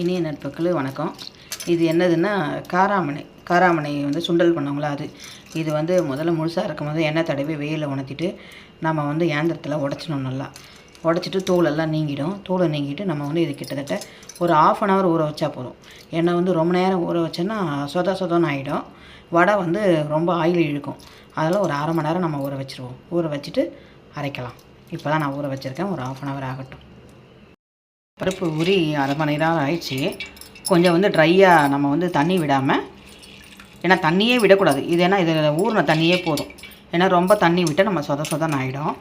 இனிய நட்புகளு வணக்கம். இது என்னதுன்னா காராமணி. காராமணி வந்து சுண்டல் பண்ணவங்களா அது. இது வந்து முதல்ல முழுசாக இருக்கும்போது எண்ணெய் தடவி வெயிலில் உணர்த்திட்டு நம்ம வந்து ஏந்திரத்தில் உடச்சினோம் நல்லா. உடச்சிட்டு தோலெல்லாம் நீங்கிடும். தோலை நீங்கிட்டு நம்ம வந்து இது கிட்டத்தட்ட ஒரு ஆஃப் அன் ஹவர் ஊற வச்சா போதும். எண்ணெய் வந்து ரொம்ப நேரம் ஊற வச்சோன்னா சொத சொதன்னு ஆகிடும் வடை வந்து ரொம்ப ஆயில் இழுக்கும். அதெல்லாம் ஒரு அரை மணி நேரம் நம்ம ஊற வச்சுருவோம். ஊற வச்சுட்டு அரைக்கலாம். இப்போ தான் நான் ஊற வச்சுருக்கேன். ஒரு ஆஃப் அன் ஹவர் ஆகட்டும். பருப்பு ஊறி அரை மணி நேரம் ஆயிடுச்சு. கொஞ்சம் வந்து ட்ரையாக நம்ம வந்து தண்ணி விடாமல் ஏன்னா தண்ணியே விடக்கூடாது. இது ஏன்னா இதில் ஊறின தண்ணியே போதும். ஏன்னா ரொம்ப தண்ணி விட்டால் நம்ம சொத சொதன் ஆகிடும்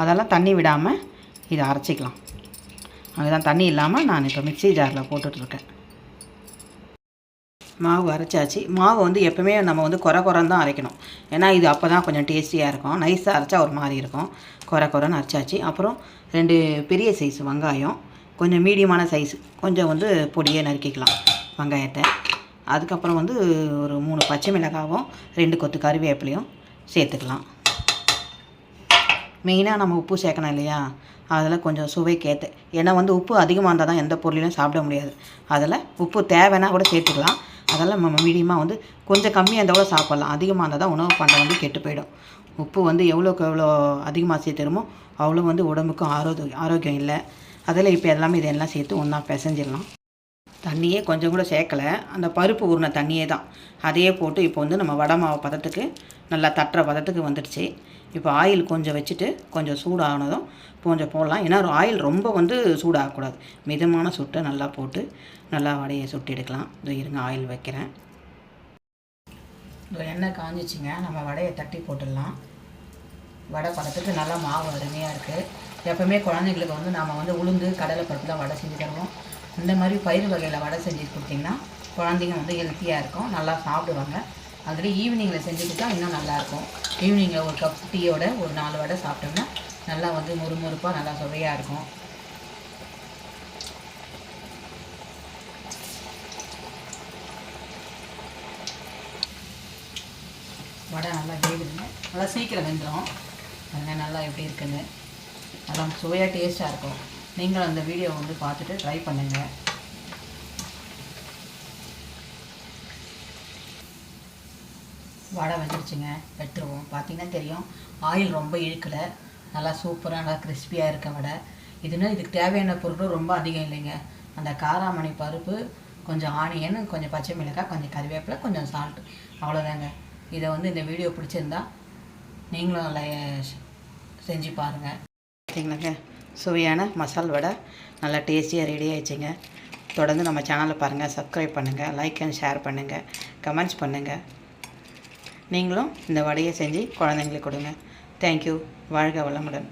அதெல்லாம் தண்ணி விடாமல் இதை அரைச்சிக்கலாம். அதுதான் தண்ணி இல்லாமல் நான் இப்போ மிக்ஸி ஜாரில் போட்டுட்ருக்கேன் மாவு அரைச்சாச்சு. மாவு வந்து எப்பவுமே நம்ம வந்து குறை குறைன்னு தான் அரைக்கணும். ஏன்னா இது அப்போ தான் கொஞ்சம் டேஸ்டியாக இருக்கும். நைஸாக அரைச்சா ஒரு மாதிரி இருக்கும். குறை குறைன்னு அரைச்சாச்சு. அப்புறம் ரெண்டு பெரிய சைஸ் வெங்காயம். கொஞ்சம் மீடியமான சைஸ் கொஞ்சம் வந்து பொடியை நறுக்கிக்கலாம் வெங்காயத்தை. அதுக்கப்புறம் வந்து ஒரு மூணு பச்சை மிளகாவும் ரெண்டு கொத்து கருவேப்பிலையும் சேர்த்துக்கலாம். மெயினாக நம்ம உப்பு சேர்க்கணும் இல்லையா? அதில் கொஞ்சம் சுவைக்கேற்று ஏன்னா வந்து உப்பு அதிகமாக இருந்தால் தான் எந்த பொருளையும் சாப்பிட முடியாது. அதில் உப்பு தேவைன்னா கூட சேர்த்துக்கலாம். அதெல்லாம் நம்ம மீடியமாக வந்து கொஞ்சம் கம்மியாக இருந்தால் கூட சாப்பிட்லாம். அதிகமாக இருந்தால் தான் உணவு பண்டம் வந்து கெட்டு போயிடும். உப்பு வந்து எவ்வளோக்கு எவ்வளோ அதிகமாக சேர்த்துருமோ அவ்வளோ வந்து உடம்புக்கும் ஆரோக்கியம் ஆரோக்கியம் இல்லை. அதில் இப்போ எல்லாமே இதெல்லாம் சேர்த்து ஒன்றா பிசைஞ்சிடலாம். தண்ணியே கொஞ்சம் கூட சேர்க்கலை. அந்த பருப்பு ஊறின தண்ணியே தான். அதையே போட்டு இப்போ வந்து நம்ம வடை மாவு பதத்துக்கு நல்லா தட்டுற பதத்துக்கு வந்துடுச்சு. இப்போ ஆயில் கொஞ்சம் வச்சுட்டு கொஞ்சம் சூடானதும் கொஞ்சம் போடலாம். ஏன்னா ஆயில் ரொம்ப வந்து சூடாகக்கூடாது. மிதமான சுட்டை நல்லா போட்டு நல்லா வடையை சுட்டு எடுக்கலாம். இது இருங்க ஆயில் வைக்கிறேன். இந்த எண்ணெய் காஞ்சிச்சிங்க. நம்ம வடையை தட்டி போட்டுடலாம். வடை பதத்துக்கு நல்லா மாவு அருமையாக இருக்குது எப்போவுமே குழந்தைங்களுக்கு வந்து நாம் வந்து உளுந்து கடலை பருப்பு தான் வடை செஞ்சு தருவோம். இந்த மாதிரி பயிர் வகையில் வடை செஞ்சு கொடுத்திங்கன்னா குழந்தைங்க வந்து ஹெல்த்தியாக இருக்கும் நல்லா சாப்பிடுவாங்க. அதில் ஈவினிங்கில் செஞ்சு கொடுத்தா இன்னும் நல்லாயிருக்கும் ஈவினிங்கில் ஒரு கப் டீயோட ஒரு நாலு வடை சாப்பிட்டோம்னா நல்லா வந்து முறுமுறுப்பாக நல்லா சுவையாக இருக்கும். வடை நல்லா வேகுதுங்க. நல்லா சீக்கிரம் வெந்துடும் அதனால் நல்லா எப்படி இருக்குன்னு. நல்லா சுவையாக டேஸ்ட்டாக இருக்கும். நீங்களும் அந்த வீடியோ வந்து பார்த்துட்டு ட்ரை பண்ணுங்கள் வடை வந்துருச்சுங்க. வெட்டுருவோம் பார்த்தீங்கன்னா தெரியும். ஆயில் ரொம்ப இழுக்கலை. நல்லா சூப்பராக நல்லா கிறிஸ்பியாக இருக்க வடை. இதுன்னு இதுக்கு தேவையான பொருட்கள் ரொம்ப அதிகம் இல்லைங்க. அந்த காராமணி பருப்பு கொஞ்சம் ஆனியன் கொஞ்சம் பச்சை மிளகாய் கொஞ்சம் கறிவேப்பிலை கொஞ்சம் சால்ட் அவ்வளோதாங்க இதை வந்து இந்த வீடியோ பிடிச்சிருந்தா நீங்களும் நல்லா செஞ்சு பாருங்கள் பார்த்தீங்களாங்க சுவையான மசால் வடை. நல்லா டேஸ்டியாக ரெடி ஆயிடுச்சுங்க. தொடர்ந்து நம்ம சேனலை பாருங்கள் சப்ஸ்கிரைப் பண்ணுங்கள் லைக் அண்ட் ஷேர் பண்ணுங்கள் கமெண்ட்ஸ் பண்ணுங்கள் நீங்களும் இந்த வடையை செஞ்சு குழந்தைங்களுக்கு கொடுங்க. தேங்க்யூ வாழ்க வளமுடன்.